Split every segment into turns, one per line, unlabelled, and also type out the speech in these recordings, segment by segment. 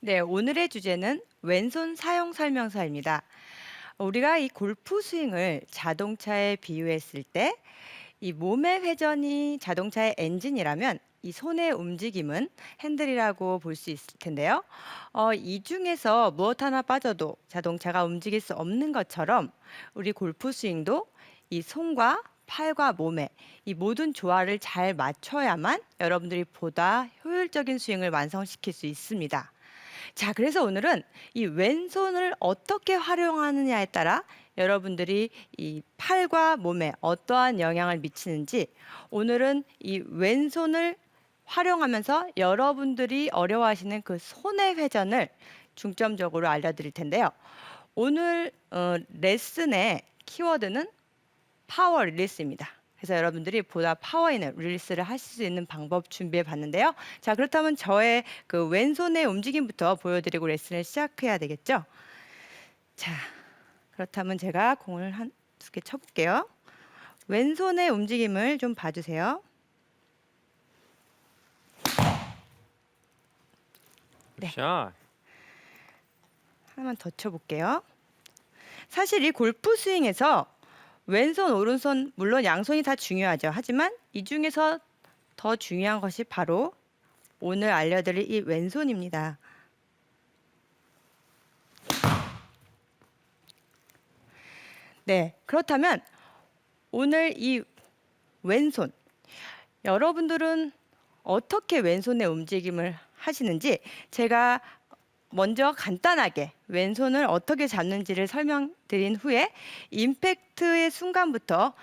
네, 오늘의 주제는 왼손 사용 설명서입니다. 우리가 이 골프 스윙을 자동차에 비유했을 때 이 몸의 회전이 자동차의 엔진이라면 이 손의 움직임은 핸들이라고 볼 수 있을 텐데요. 어, 이 중에서 무엇 하나 빠져도 자동차가 움직일 수 없는 것처럼 우리 골프 스윙도 이 손과 팔과 몸의 이 모든 조화를 잘 맞춰야만 여러분들이 보다 효율적인 스윙을 완성시킬 수 있습니다. 자, 그래서 오늘은 이 왼손을 어떻게 활용하느냐에 따라 여러분들이 이 팔과 몸에 어떠한 영향을 미치는지 오늘은 이 왼손을 활용하면서 여러분들이 어려워하시는 그 손의 회전을 중점적으로 알려드릴 텐데요. 오늘 어, 레슨의 키워드는 파워 릴리스입니다. 그래서 여러분들이 보다 파워 있는 릴리스를 하실 수 있는 방법 준비해 봤는데요. 자, 그렇다면 저의 그 왼손의 움직임부터 보여드리고 레슨을 시작해야 되겠죠? 자, 그렇다면 제가 공을 한 두 개 쳐볼게요. 왼손의 움직임을 좀 봐주세요. 네.
샷.
하나만 더 쳐볼게요. 사실 이 골프 스윙에서 왼손, 오른손 물론 양손이 다 중요하죠. 하지만 이 중에서 더 중요한 것이 바로 오늘 알려드릴 이 왼손입니다. 네, 그렇다면 오늘 이 왼손 여러분들은 어떻게 왼손의 움직임을 하시는지 제가 먼저 간단하게 왼손을 어떻게 잡는지를 설명드린 후에 임팩트의 순간부터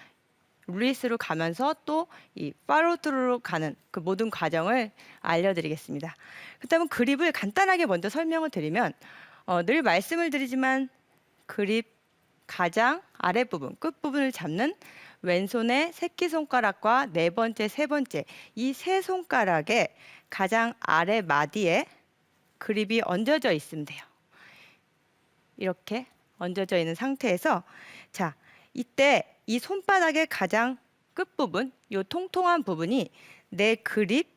릴리스로 가면서 또 이 팔로우트루로 가는 그 모든 과정을 알려드리겠습니다. 그렇다면 그립을 간단하게 먼저 설명을 드리면 어, 늘 말씀을 드리지만 그립 가장 아랫부분 끝부분을 잡는 왼손의 새끼손가락과 네 번째, 세 번째 이 세 손가락의 가장 아래 마디에 그립이 얹어져 있으면 돼요. 이렇게 얹어져 있는 상태에서 자 이때 이 손바닥의 가장 끝부분 요 통통한 부분이 내 그립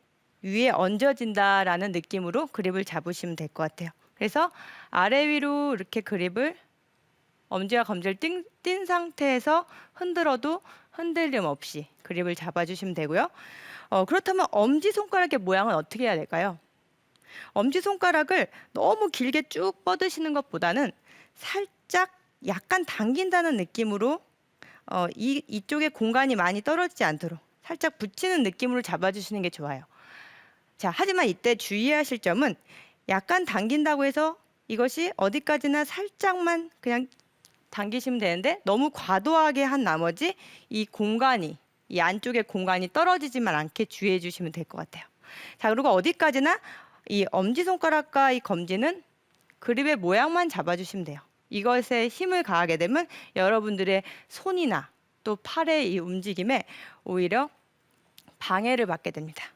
위에 얹어진다라는 느낌으로 그립을 잡으시면 될 것 같아요. 그래서 아래 위로 이렇게 그립을 엄지와 검지를 띵, 띈 상태에서 흔들어도 흔들림 없이 그립을 잡아주시면 되고요. 어, 그렇다면 엄지 손가락의 모양은 어떻게 해야 될까요? 엄지 손가락을 너무 길게 쭉 뻗으시는 것보다는 살짝 약간 당긴다는 느낌으로 어, 이 이쪽에 공간이 많이 떨어지지 않도록 살짝 붙이는 느낌으로 잡아주시는 게 좋아요. 자, 하지만 이때 주의하실 점은 약간 당긴다고 해서 이것이 어디까지나 살짝만 그냥 당기시면 되는데 너무 과도하게 한 나머지 이 공간이 이 안쪽에 공간이 떨어지지만 않게 주의해 주시면 될 것 같아요. 자, 그리고 어디까지나 이 엄지 손가락과 이 검지는 그립의 모양만 잡아주시면 돼요. 이것에 힘을 가하게 되면 여러분들의 손이나 또 팔의 이 움직임에 오히려 방해를 받게 됩니다.